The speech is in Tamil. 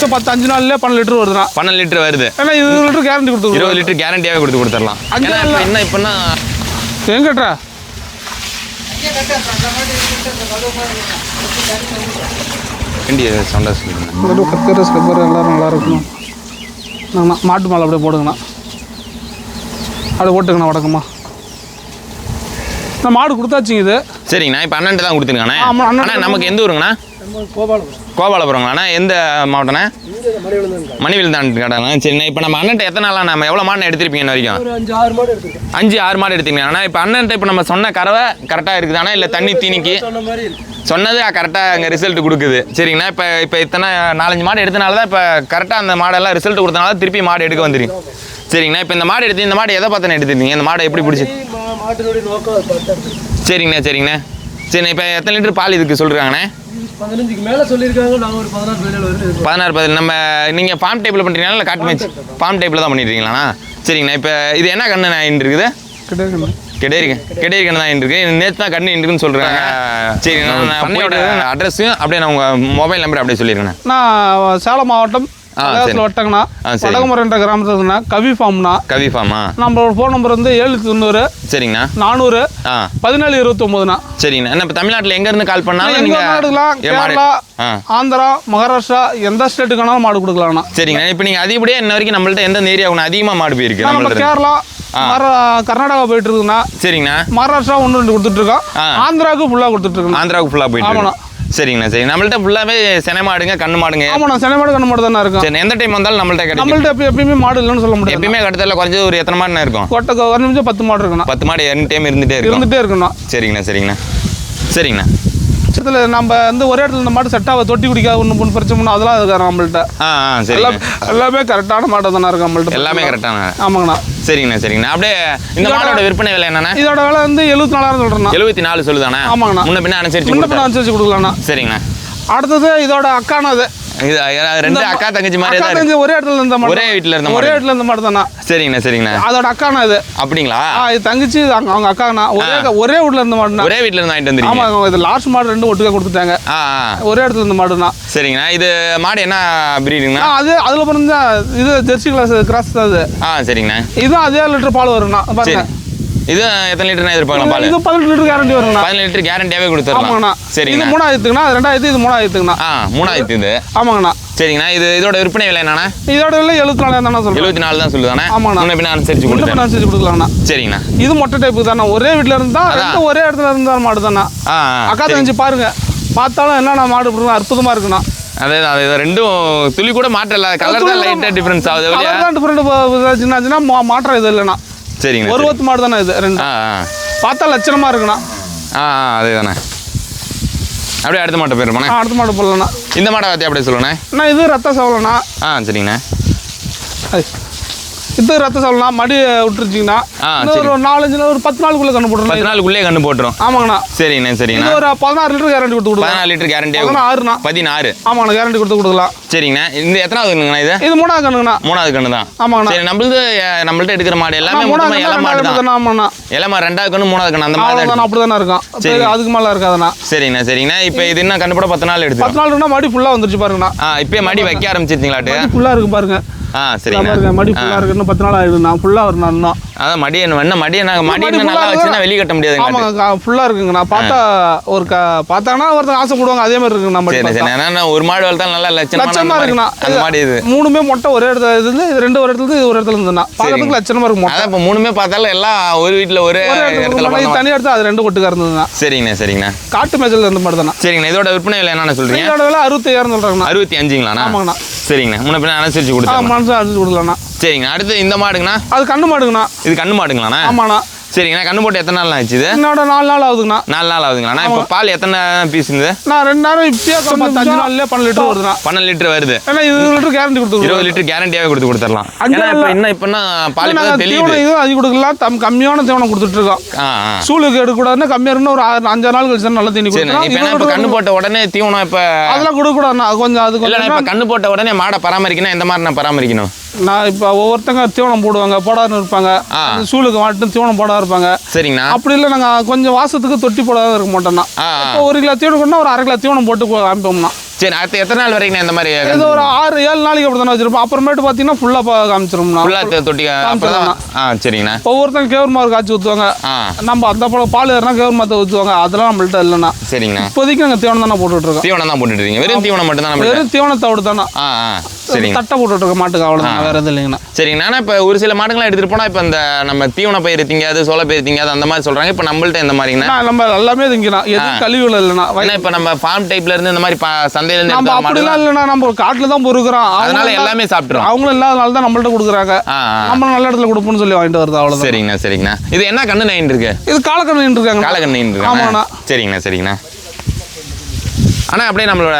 இப்போ பத்து அஞ்சு நாள்ல பன்னெண்டு லிட்டர் வருதுண்ணா பன்னெண்டு லிட்டர் வருது. ஏன்னா இருபது லிட்டர் கேரண்டி இருபது கொடுத்துருவோம் லிட்டர் கேரண்டியாவே கொடுத்து கொடுத்துடலாம். அஞ்சு இப்போ என்ன இப்போன்னா எங்கட்றா? வண்டி சவுண்டா சொல்லுங்க. இந்த கக்கர் ஸ்கப்பர் எல்லாரும் நல்லா இருக்கணும். நாங்கண்ணா மாட்டு மாலை அப்படியே போடுங்கண்ணா. அப்படியே போட்டுங்கண்ணா வடக்கம்மா நான் மாடு கொடுத்தாச்சுங்க இது. சரிங்கண்ணா இப்போ அண்ணன் தான் கொடுத்துருக்காண்ணே அண்ணா நமக்கு எந்த ஊருங்கண்ணா? கோபாலபுரங்களாண்ணா. எந்த மாவட்டண்ணே மணிவில் தான் கடைண்ணா சரிண்ணா இப்போ நம்ம அண்ணன்ட்ட எத்தனை நாளா நம்ம எவ்வளோ மாடு எடுத்திருப்பீங்க வரைக்கும்? அஞ்சு ஆறு மாடு ஆனால் இப்போ அண்ணன்ட்ட இப்போ நம்ம சொன்ன கறவை கரெக்டாக இருக்குதாண்ணா? இல்லை தண்ணி தீனிக்கு? சொன்னது கரெக்டாக அங்கே ரிசல்ட் கொடுக்குது. சரிங்கண்ணா இப்போ இப்போ இத்தனை நாலஞ்சு மாடு எடுத்தனால தான் இப்போ கரெக்டாக அந்த மாடெல்லாம் ரிசல்ட் கொடுத்தனால திருப்பி மாடு எடுக்க வந்துருக்கு. சரிங்கண்ணா இப்போ இந்த மாடு எடுத்து இந்த மாடு எதை பார்த்து எடுத்துருந்தீங்க இந்த மாடை எப்படி பிடிச்சி மாட்டினுடைய நோக்கம் சரிங்கண்ணா சரிங்கண்ணா. சரிண்ணா இப்போ எத்தனை லிட்டர் பால் இதுக்கு சொல்கிறாங்கண்ணே பதினஞ்சுக்கு மேலே சொல்லியிருக்காங்க நாங்கள் ஒரு பதினாறு பதினேழு பதினாறு பதினேழு. நம்ம நீங்கள் ஃபார்ம் டைப்பில் பண்ணுறீங்களா இல்லை காட்டு மேட்ச் ஃபார்ம் டைப்பில் தான். பண்ணிடுறீங்களாண்ணா சரிங்கண்ணா இப்போ இது என்ன கண்ணு நான் இருக்குது? கிடையாது. கெடேரி கண்ணு தான் நேற்று தான் கண்ணு இருக்குன்னு சொல்கிறாங்க சரி நான் அட்ரஸையும் அப்படியே நான் உங்கள் மொபைல் நம்பர் அப்படியே சொல்லிடுறேண்ணே. நான் சேலம் மாவட்டம் சரி. வட்டங்கண்ணா கிராமத்தில் கவி ஃபார்ம்னா கவி ஃபார்மா நம்மளோட ஃபோன் நம்பர் வந்து ஏழு தொண்ணூறு சரிங்கண்ணா. நானூறு பதினேழு இருபத்தொம்போதுண்ணா. சரிங்கண்ணா. என்ன இப்போ தமிழ்நாட்டில் எங்கேருந்து கால் பண்ணாலும் நீங்கள் எடுக்கலாம் கேரளா ஆந்திரா மகாராஷ்டிரா எந்த ஸ்டேட்டுக்கானாலும் மாடு கொடுக்கலாம்ண்ணா. சரிங்கண்ணா. இப்போ நீங்கள் அதிகப்படியாக இன்ன வரைக்கும் நம்மள்ட்ட எந்த ஏரியா ஒன்று அதிகமாக மாடு போயிருக்கு நம்ம கேரளா கர்நாடகா போயிட்டு இருக்குண்ணா சரிங்கண்ணா. மகாராஷ்டிரா ஒன்று ரெண்டு கொடுத்துட்டு இருக்கோம். ஆந்திராவுக்கு ஃபுல்லாக கொடுத்துட்டு இருக்கோம் ஆந்திராவுக்கு ஃபுல்லாக போயிட்டு ஆமாண்ணா. சரிங்கண்ணா சரி. நம்மள்ட்ட ஃபுல்லாகவே செனை மாடுங்க கண்ணு மாடுங்க. ஆமாண்ணா சென்னை மாடு கண்ணு மாடு தானே இருக்கும். சரி எந்த டைம் வந்தாலும் நம்மள்ட்ட கிடைக்கும். நம்மள்ட்ட எப்போ எப்பயுமே மாடு இல்லைன்னு சொல்ல முடியாது. எப்பயுமே கடத்தல குறைஞ்சது ஒரு எத்தனை மாடுண்ணா இருக்கும்? கொட்டை நிமிஷம் பத்து மாடு இருக்குண்ணா. பத்து மாடு எனி டைம் இருந்துகிட்டே இருக்கும். இருந்துகிட்டே இருக்குண்ணா. சரிங்கண்ணா சரிங்கண்ணா. சரிங்கண்ணா. இதில் நம்ம வந்து ஒரே இடத்துல இந்த மாடு செட்டாக தொட்டி குடிக்காத ஒன்று ஒன்று பிரச்சனை அதெல்லாம் இருக்காரு நம்மள்ட்ட. ஆ ஆ எல்லாம் கரெக்டான மாடு தானே இருக்கு நம்மள்ட்ட. எல்லாமே கரெக்டான ஆமாங்கண்ணா. சரிங்கண்ணா சரிங்கண்ணா. அப்படியே இந்த மாடோட விற்பனை விலை என்னண்ணா? இதோட விலை வந்து எழுபத்தி நாலாயிரம் சொல்கிறேண்ணா எழுபத்தி நாலு சொல்லுதாண்ணா? ஆமாங்கண்ணா. முன்ன பின்ன அனுசரிச்சு முன்ன பின்ன அனுசரிச்சு கொடுக்கலாண்ணா. சரிங்கண்ணா. அடுத்தது இதோட அக்கானா அது இது அஹ், ரெண்டு அக்கா தங்கச்சி மாதிரி. தங்கச்சி ஒரே இடத்துல இருந்த ஒரே வீட்டில் இருந்த ஒரே இடத்துல இருந்த மாடு தானே? சரிங்கண்ணா சரிங்கண்ணா. அதோட அக்கானா இது. அப்படிங்களா? இது தங்கச்சி அவங்க அக்காண்ணா. ஒரே ஒரே வீட்டில் இருந்த மாடுண்ணா ஒரே வீட்டில் இருந்து வாங்கிட்டு வந்துருக்கீங்க. ஆமாம் இது லாஸ்ட் மாடு ரெண்டும் ஒட்டுக்கா கொடுத்துட்டாங்க. ஒரே இடத்துல இருந்த மாடுண்ணா சரிங்கண்ணா இது மாடு என்ன பிரீடுங்கண்ணா அது அதில் பிறந்த இது ஜெர்சி கிளாஸ் கிராஸ் தான் அது. ஆ சரிங்கண்ணா. இதுவும் அதே லிட்டர் பால் வரும்ண்ணா. பாருங்க. இது எத்தனை லிட்டர்னா எதிர்பார்க்கலாம் பால்? இது பதினெட்டு லிட்டர் கேரண்டி வருங்கண்ணா. பதினேழு லிட்டர் கேரண்டியாவே ஆமாங்கண்ணா. கொடுத்துடலாம் இது மூணாயிரத்துக்குண்ணா அது ரெண்டாயிரத்து இது மூணாயிரத்துக்குண்ணா. ஆ மூணாயிரத்து இது. ஆமாங்கண்ணா. சரிங்கண்ணா இது இதோட விற்பனை விலை என்னண்ணா? இதோட விலை எழுபத்தி நாலாயிரம் தானே எழுபத்தி நாலு தான் சொல்லுதானே? ஆமாண்ணா. முன்ன பின்ன அனுசரிச்சு பின்ன அனுசரிச்சு கொடுக்கலாம்ண்ணா சரிங்கண்ணா. இது மொட்டை டைப்பு தானே. ஒரே வீட்டில் இருந்தா ஒரே இடத்துல இருந்தா மாடு தானே அக்கா சரி. தங்கச்சி பாருங்க. பார்த்தாலும் என்னென்ன மாடு இப்படி அற்புதமா இருக்குண்ணா. அதே தான் அதே ரெண்டும் துளி கூட மாற்றம் இல்லை கலர் தான் லைட்டாக டிஃப்ரென்ஸ் ஆகுது கலர் தான் டிஃப்ரெண்ட் சின்ன மாற்றம் இது இல்லைண்ணா. சரிங்கண்ணா ஒரு. ஒத்து மாடு தானே இது? ரெண்டு. ஆ ஆ. பார்த்தா லட்சணமா இருக்குண்ணா. ஆ ஆ அதே தானே அப்படியே அடுத்த மாட்டை போயிருமாண்ணே அடுத்த மாடு போடலண்ணா. இந்த மாடை பற்றி அப்படியே சொல்லுண்ணே. அண்ணா இது ரத்த சவலண்ணா. ஆ சரிங்கண்ணே. இது ரத்த சவலண்ணா மடி விட்டுருச்சிங்கண்ணா. ஒரு நாலஞ்சு நாள் ஒரு பத்து நாளுக்குள்ள கண்ணு பத்து போட்டுருண்ணா நாளுக்குள்ளே கண்டு போட்டுரும். ஆமாங்கண்ணா. சரிங்கண்ணே சரிங்கண்ணா. ஒரு பதினாறு லிட்டர் கேரண்டி கொடுத்து கொடுக்கலாம். பதினாலு லிட்டர் கேரண்டியாக பதினாறுண்ணா பதினாறு ஆமாங்கண்ணா கேரண்டி கொடுத்து கொடுக்கலாம். சரிங்கண்ணா. இந்த எத்தனாவது கண்ணுங்கண்ணா இது? இது மூணாவது கண்ணுங்கண்ணா. மூணாவது கண்ணு தான் ஆமாங்கண்ணா. சரி நம்மளது நம்மள்ட்ட எடுக்கிற மாடு எல்லாமே மூணாவது கண்ணு இலை மாடு ரெண்டாவது தான் கண்ணு ஆமாண்ணா இலைமா ரெண்டாவது கண்ணு மூணாவது கண்ணு அந்த மாதிரி தான் அப்படி தானே இருக்கும். சரி. அதுக்கு மேலே இருக்காதுண்ணா. சரிங்கண்ணா சரிங்கண்ணா. இப்போ இது இன்னும் கண்டுபிட பத்து நாள் எடுத்து பத்து நாள் மடி ஃபுல்லாக வந்துருச்சு பாருங்கண்ணா. ஆ இப்பயே மடி வைக்க ஆரம்பிச்சிருந்தீங்களாட்டு மடி ஃபுல்லாக இருக்கு பாருங்க. ஆ பாருங்க மடி ஃபுல்லாக இருக்கு. இன்னும் பத்து நாள் ஆயிடுண்ணா ஃபுல்லாக வரணும் இன்னும் அதான் மடி என்ன மடி? என்ன மடி நல்லா. வச்சுன்னா வெளியே கட்ட முடியாதுங்க ஆமாங்க ஃபுல்லாக இருக்குங்கண்ணா பார்த்தா ஒரு க பார்த்தாங்கன்னா ஒருத்தர் ஆசைப்படுவாங்க அதே மாதிரி பார்த்தா. சரி. ஏன்னா ஒரு மாடு வளர்த்தாலும் நல்லா லட்சணமான லட்சணமா அந்த இருக்குண்ணா. அந்த மாடு இது. மூணுமே மொட்டை ஒரே இடத்துல இருந்து இது ரெண்டு ஒரு இடத்துல இருந்து இது ஒரு இடத்துல இருந்துண்ணா பார்க்கறதுக்கு லட்சணமா இருக்கும் மொட்டை. அதான் இப்போ மூணுமே பார்த்தாலும் எல்லாம் ஒரு வீட்டில் ஒரே ஒரு இடத்துல. தனி இடத்துல அது ரெண்டு ஒட்டுக்கா இருந்ததுண்ணா சரிங்கண்ணா சரிங்கண்ணா. காட்டு மேய்ச்சல் இருந்த மாதிரி தானே? சரிங்கண்ணா. இதோட விற்பனை விலை என்னென்ன சொல்றீங்க? இதோட விலை அறுபத்தையாயிரம் சொல்கிறாங்கண்ணா அறுபத்தி அஞ்சுங்களாண்ணா? ஆமாங்கண்ணா. சரிங்கண்ணா. முன்ன பின்ன அனுசரிச்சு ஆ மனசு அடிச்சு கொடுக்கலாம்ண்ணா சரிங்கண்ணா. அடுத்து இந்த மாடுங்கண்ணா? அது கண்ணு மாடுங்கண்ணா. இது கண்ணு மாடுங்களாண்ணா? ஆமாண்ணா. சரிங்கண்ணா கண்ணு போட்டு எத்தனை நாள் ஆச்சு இது? என்னோட நாலு நாள் ஆகுதுங்கண்ணா. நாலு நாள் ஆகுதுங்களாண்ணா? இப்போ பால் எத்தனை பீஸ் நான் ரெண்டு நேரம் இப்பயே பத்து அஞ்சு நாள்லயே பன்னெண்டு லிட்டர் வருதுண்ணா. பன்னெண்டு லிட்டர் வருது. ஏன்னா இருபது லிட்டர் கேரண்டி கொடுத்துருக்கோம் இருபது லிட்டர் கேரண்டியாவே கொடுத்து கொடுத்துடலாம். அஞ்சு ஏன்னா இப்போ நாள்ல- இன்னும் இப்போனா பால் தீவனம் இதுவும் அதிகம் கொடுக்கலாம் தம் கம்மியான தீவனம் கொடுத்துட்டு இருக்கோம் சூளுக்கு எடுக்கக்கூடாதுன்னா கம்மியாக இருக்குன்னு ஒரு ஆறு அஞ்சாறு நாள் கழிச்சு தான் நல்ல தண்ணி சரி இப்போ என்ன இப்போ கண்ணு போட்ட உடனே தீவனம் இப்போ அதெல்லாம் கொடுக்கக்கூடாதுண்ணா. அது கொஞ்சம் அது கொஞ்சம் இப்போ கண்ணு போட்ட உடனே மாடை பராமரிக்கணும் எந்த மாதிரி நான் பராமரிக்கணும்? நான் இப்போ ஒவ்வொருத்தங்க தீவனம் போடுவாங்க போடாதுன்னு இருப்பாங்க. சூளுக்கு மட்டும் தீவனம் போடாத இருப்பாங்க. சரிங்கண்ணா. அப்படி இல்லை நாங்கள் கொஞ்சம் வாசத்துக்கு தொட்டி போடாத இருக்க மாட்டோம்னா. இப்போ ஒரு கிலோ தீவனம் கொண்டா ஒரு அரை கிலோ தீவனம் போட்டு கொ- அனுப்போம்னா சரி அடுத்து எத்தனை நாள் வரைக்கும் இந்த மாதிரி இது ஒரு ஆறு ஏழு நாளைக்கு அப்படி தானே வச்சிருப்போம். அப்புறமேட்டு பார்த்தீங்கன்னா ஃபுல்லாக காமிச்சிரும்ண்ணா ஃபுல்லாக தொட்டி ஆ சரிங்கண்ணா. ஒவ்வொருத்தங்க கேவர் மார்க் காய்ச்சி ஊற்றுவாங்க நம்ம அந்த பழம் பால் ஏறினா கேவர் மார்த்தை ஊற்றுவாங்க அதெல்லாம் நம்மள்ட்ட இல்லைண்ணா. சரிங்கண்ணா. இப்போதைக்கு நாங்கள் தீவனம் தானே போட்டுட்டு இருக்கோம். தீவனம் தான் போட்டுட்டு இருக்கீங்க. வெறும் தீவனம் மட்டும் தான் வெறும் தீவனத்தை விட தானே ஆ. தட்டை போட்டுட்டு இருக்க மாட்டுக்கு அவ்வளோதான் வேற எதுவும் இல்லைங்கண்ணா. சரிங்கண்ணா இப்போ ஒரு சில மாடுங்களாம் எடுத்துகிட்டு போனால் இப்போ இந்த நம்ம தீவன பயிர் திங்காது சோள பயிர் திங்காது அந்த மாதிரி சொல்கிறாங்க இப்போ நம்மள்ட்ட இந்த மாதிரிங்கண்ணா? நம்ம எல்லாமே திங்கலாம் எதுவும் கழிவுகள் இல்லைண்ணா. ஏன்னா இப்போ நம்ம ஃபார்ம் டைப்ல இருந்து இந்த மாதிரி பா- சந்தையில இருந்து நம்ம அப்படிலாம் இல்லைண்ணா. நம்ம காட்டில் தான் பொறுக்கிறோம். அதனால எல்லாமே சாப்பிட்றோம் அவங்களும் இல்லாதனால தான் நம்மள்ட்ட கொடுக்குறாங்க. நம்ம நல்ல இடத்துல கொடுப்போம்னு சொல்லி வாங்கிட்டு வருது அவ்வளோதான் சரிங்கண்ணா சரிங்கண்ணா. இது என்ன கண்ணு நைன் இருக்கு? இது காலக்கண்ணு இருக்காங்க காலக்கண்ணு ஆமாண்ணா. இருக்கு சரிங்கண்ணா சரிங்கண்ணா. அண்ணா அப்படியே நம்மளோட